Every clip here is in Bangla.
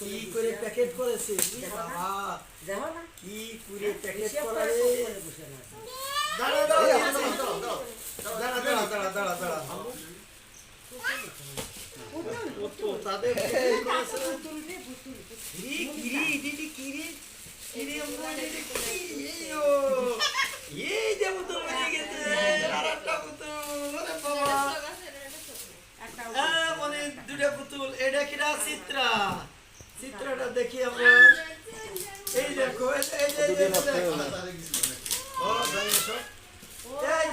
কি করে প্যাকেট করেছে তাদের কিরে কিরে? কিরে কিরে চিত্রটা দেখি আমরা। এই দেখো এই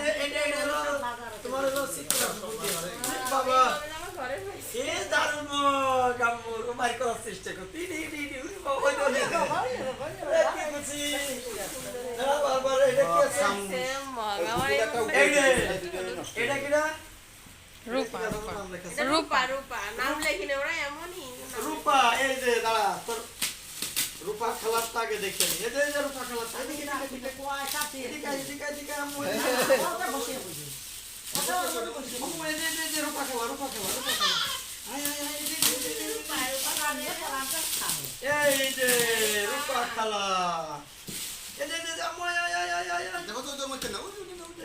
যে এই যে তোমার হলো চিত্র। বাবা। এ দারুণ গাম্মুর উমাই করার চেষ্টা কর। তিনি রূপা রূপা। নাম লেখিনি ওরা এমনই। রূপা এই যে দাঁড়া তোর রূপা খেলার তাকে দেখে নি এই যে রূপা খেলার তাকে রূপা খেলা রূপা খেলা রূপা খেলা এই যে রূপা খেলা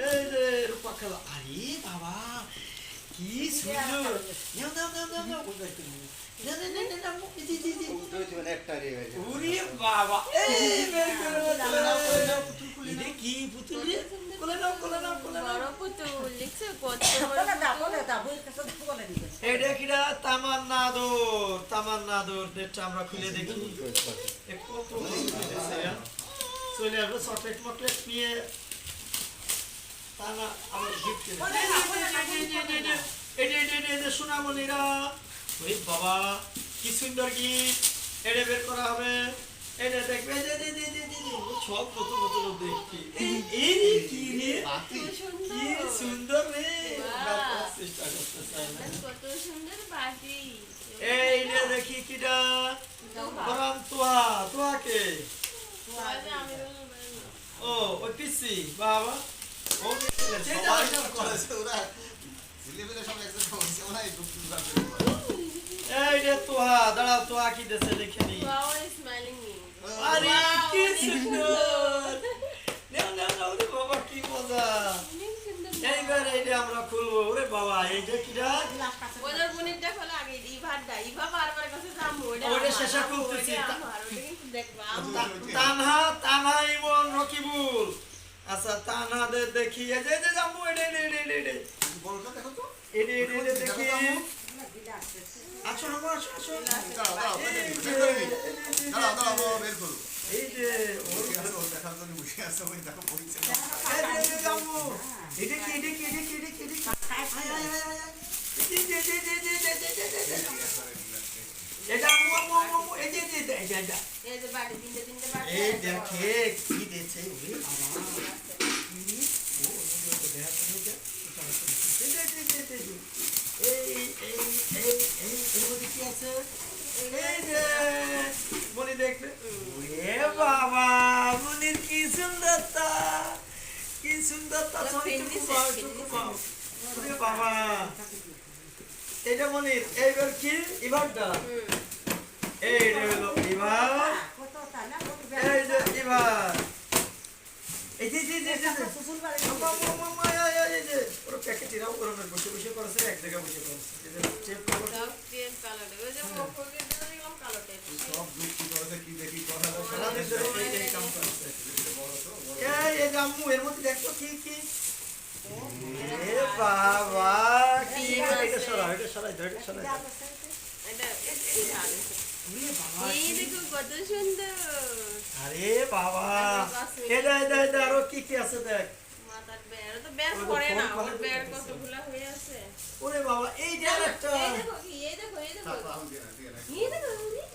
এই যে রূপা খেলা আরে বাবা কি সুন্দর নাও নাও নাও নাও নাও ওই দেখতে না না না না না দি দি দি ওই তো একটা রে উরি বাবা এই বের করে নাও করে নাও পুতুল খুলে নাও কি পুতুল রে কোলে নাও কোলে নাও কোলে নাও বড় পুতুল লিখছে কত বড় না দাও না দাও বই কাছে কোলে দিবে এইটা কিডা তামান্না দোর তামান্না দোর দেখটা আমরা খুলে দেখি এক কত চলে আসবে চকলেট মকলেট নিয়ে তারা আমার গিফট বাবা এই দেখি কিটা বরাম তোয়া তোয়াকে ও ওই বাবা এই রে তোয়া দাঁড়াও তোয়া কি দেশে দেখে নি। আরে কি সুন্দর। নাও নাও নাও রে বাবা কি মজা। এইবার এইটা আমরা খুলবো। ওরে বাবা এইটা কিটা গ্লাস কাছে ওদের বোনেরটা খোলা আগে ইভারটা ইভা বারবার কাছে যাব ওটা ওটা শেষে খুলতেছি। ওটা আমার, ওটা কিন্তু দেখবা তানহা তানহা ইমন রকিবুল। আচ্ছা তানহাদের দেখি। এই যে এই যে জাম্বু এডে এডে এডে বড়টা দেখো তো এডি এডি এডি দেখি আচ্ছা আমা আচ্ছা আচ্ছা দাঁড়াও দাঁড়াও দাঁড়াও দাঁড়াও বের করো এই যে ওর কাছে দেখার জন্য বসে আছে ওই দেখো পড়ছে এটা কি এটা কি এটা কি এটা কি এটা কি এটা আমু আমু আমু এই যে এই যে এই যে এই যে বাড়ি দিন দিন বাড়ি এই দেখে কি দিয়েছে ওরে বাবা মনি দেখবে এ যে ইবার এই বসে বসে করেছে এক জায়গায় বসে করছে দেখো কি কি? এ বাবা কি এটা সরা এটা সরা এটা সরা আরে বাবা এটা এটা এটা আরও কি কি আছে দেখ। ওরে বাবা এই যে এই দেখো এই দেখো এই দেখো।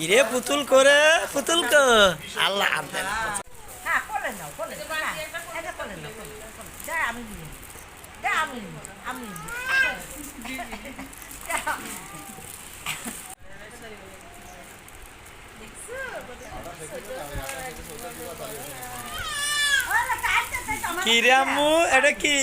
কিরে পুতুল করে? পুতুল কো? আল্লাহ আল্লাহ হ্যাঁ নাও হ্যাঁ, এটা কোলে নাও কোলে নাও, কোলে নাও। যা আমি যা আমি আমি দিই। যা আমি দিই। ওরে, গাইতেছে তো আমার কি রে আম্মু এটা কি?